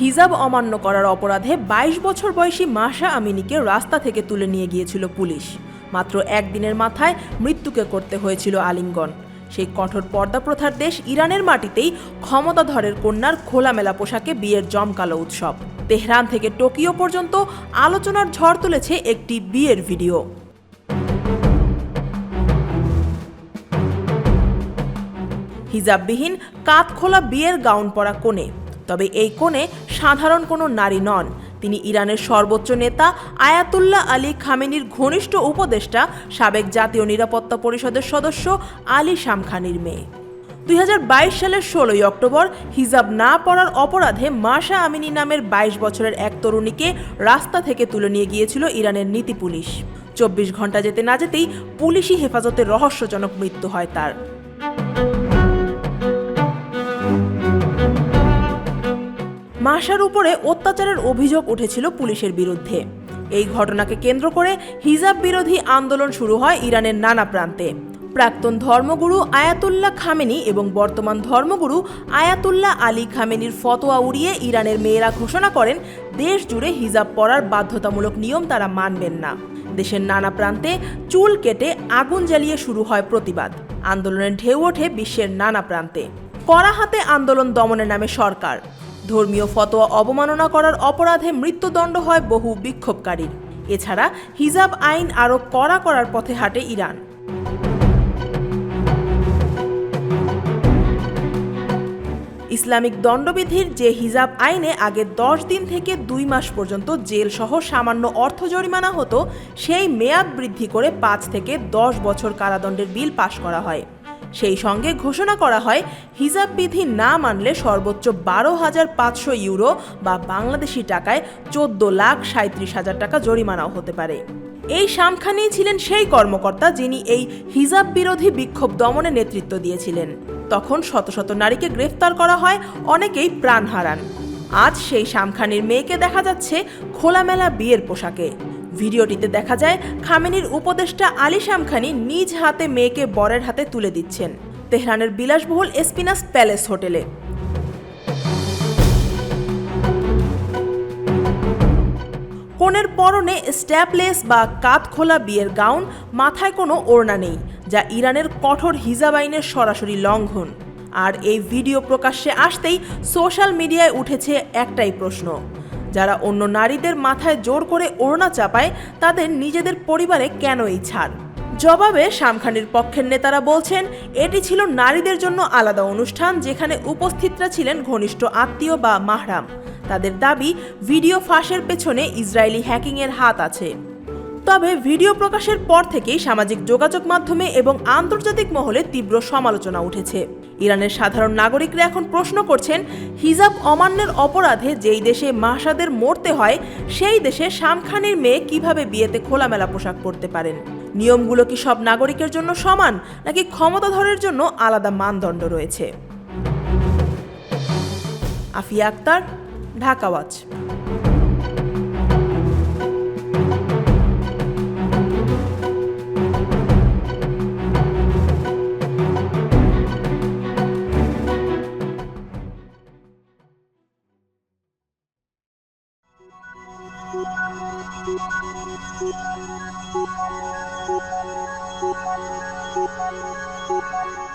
হিজাব অমান্য করার অপরাধে ২২ বছর বয়সী মাসা আমিনীকে রাস্তা থেকে তুলে নিয়ে গিয়েছিল পুলিশ। মাত্র একদিনের মাথায় মৃত্যুকে করতে হয়েছিল আলিঙ্গন। সেই কঠোর পর্দা প্রথার দেশ ইরানের মাটিতেই ক্ষমতাধরের কন্যার খোলামেলা পোশাকে বিয়ের জমকালো উৎসব। তেহরান থেকে টোকিও পর্যন্ত আলোচনার ঝড় তুলেছে একটি বিয়ের ভিডিও। হিজাববিহীন কাত খোলা বিয়ের গাউন পরা কোণে তবে এই কোণে সাধারণ কোনো নারী নন। তিনি ইরানের সর্বোচ্চ নেতা আয়াতুল্লাহ আলী খামেনির ঘনিষ্ঠ উপদেষ্টা, সাবেক জাতীয় নিরাপত্তা পরিষদের সদস্য আলী শামখানির মেয়ে। দুই হাজার বাইশ সালের ষোলোই অক্টোবর হিজাব না পড়ার অপরাধে মাশা আমিনী নামের ২২ বছরের এক তরুণীকে রাস্তা থেকে তুলে নিয়ে গিয়েছিল ইরানের নীতি পুলিশ। চব্বিশ ঘণ্টা যেতে না যেতেই পুলিশি হেফাজতে রহস্যজনক মৃত্যু হয় তার। মাসার উপরে অত্যাচারের অভিযোগ উঠেছিল পুলিশের বিরুদ্ধে। এই ঘটনাকে কেন্দ্র করে হিজাব বিরোধী আন্দোলন শুরু হয় ইরানের নানা প্রান্তে। প্রাক্তন ধর্মগুরু আয়াতুল্লাহ খামেনি এবং বর্তমান ধর্মগুরু আয়াতুল্লাহ আলী খামেনির ফতোয়া উড়িয়ে ইরানের মেয়েরা ঘোষণা করেন, দেশ জুড়ে হিজাব পরার বাধ্যতামূলক নিয়ম তারা মানবেন না। দেশের নানা প্রান্তে চুল কেটে আগুন জ্বালিয়ে শুরু হয় প্রতিবাদ। আন্দোলনের ঢেউ ওঠে বিশ্বের নানা প্রান্তে। কড়া হাতে আন্দোলন দমনের নামে সরকার। ধর্মীয় ফতোয়া অবমাননা করার অপরাধে মৃত্যুদণ্ড হয় বহু বিক্ষোভকারীর। এছাড়া হিজাব আইন আরও কড়া করার পথে হাঁটে ইরান। ইসলামিক দণ্ডবিধির যে হিজাব আইনে আগে দশ দিন থেকে দুই মাস পর্যন্ত জেল সহ সামান্য অর্থ জরিমানা হতো, সেই মেয়াদ বৃদ্ধি করে পাঁচ থেকে দশ বছর কারাদণ্ডের বিল পাশ করা হয়। সেই সঙ্গে ঘোষণা করা হয়, হিজাব বিধি না মানলে সর্বোচ্চ বারো হাজার পাঁচশো ইউরো বা বাংলাদেশি টাকায় চোদ্দ লাখ সাঁত্রিশ হাজার টাকা জরিমানাও হতে পারে। এই শামখানি ছিলেন সেই কর্মকর্তা যিনি এই হিজাব বিরোধী বিক্ষোভ দমনে নেতৃত্ব দিয়েছিলেন। তখন শত শত নারীকে গ্রেফতার করা হয়, অনেকেই প্রাণ হারান। আজ সেই শামখানির মেয়েকে দেখা যাচ্ছে খোলামেলা বিয়ের পোশাকে। ভিডিওটিতে দেখা যায়, খামেনির উপদেষ্টা আলী শামখানি নিজ হাতে মেয়েকে বরের হাতে তুলে দিচ্ছেন। তেহরানের বিলাসবহুল এসপিনাস প্যালেস হোটেলে। কনের পরনে স্ট্যাপলেস বা কাত খোলা বিয়ের গাউন, মাথায় কোনো ওড়না নেই, যা ইরানের কঠোর হিজাব আইনের সরাসরি লঙ্ঘন। আর এই ভিডিও প্রকাশ্যে আসতেই সোশ্যাল মিডিয়ায় উঠেছে একটাই প্রশ্ন যারা অন্য নারীদের মাথায় জোর করে ওড়না চাপায়, তাদের নিজেদের পরিবারে কেন এই ছাড়? জবাবে শামখানির পক্ষের নেতারা বলছেন, এটি ছিল নারীদের জন্য আলাদা অনুষ্ঠান যেখানে উপস্থিতরা ছিলেন ঘনিষ্ঠ আত্মীয় বা মাহরাম। তাদের দাবি, ভিডিও ফাঁসের পেছনে ইসরায়েলি হ্যাকিংয়ের হাত আছে। তবে ভিডিও প্রকাশের পর থেকেই সামাজিক যোগাযোগ মাধ্যমে এবং আন্তর্জাতিক মহলে তীব্র সমালোচনা উঠেছে। ইরানের সাধারণ নাগরিকরা এখন প্রশ্ন করছেন, হিজাব অমান্যের অপরাধে যেই দেশে মাসাদের মরতে হয়, সেই দেশে শামখানির মেয়ে কীভাবে বিয়েতে খোলামেলা পোশাক পরতে পারেন? নিয়মগুলো কি সব নাগরিকের জন্য সমান, নাকি ক্ষমতাধরের জন্য আলাদা মানদণ্ড রয়েছে? Afia Akhtar, Dhaka Watch. Thank you.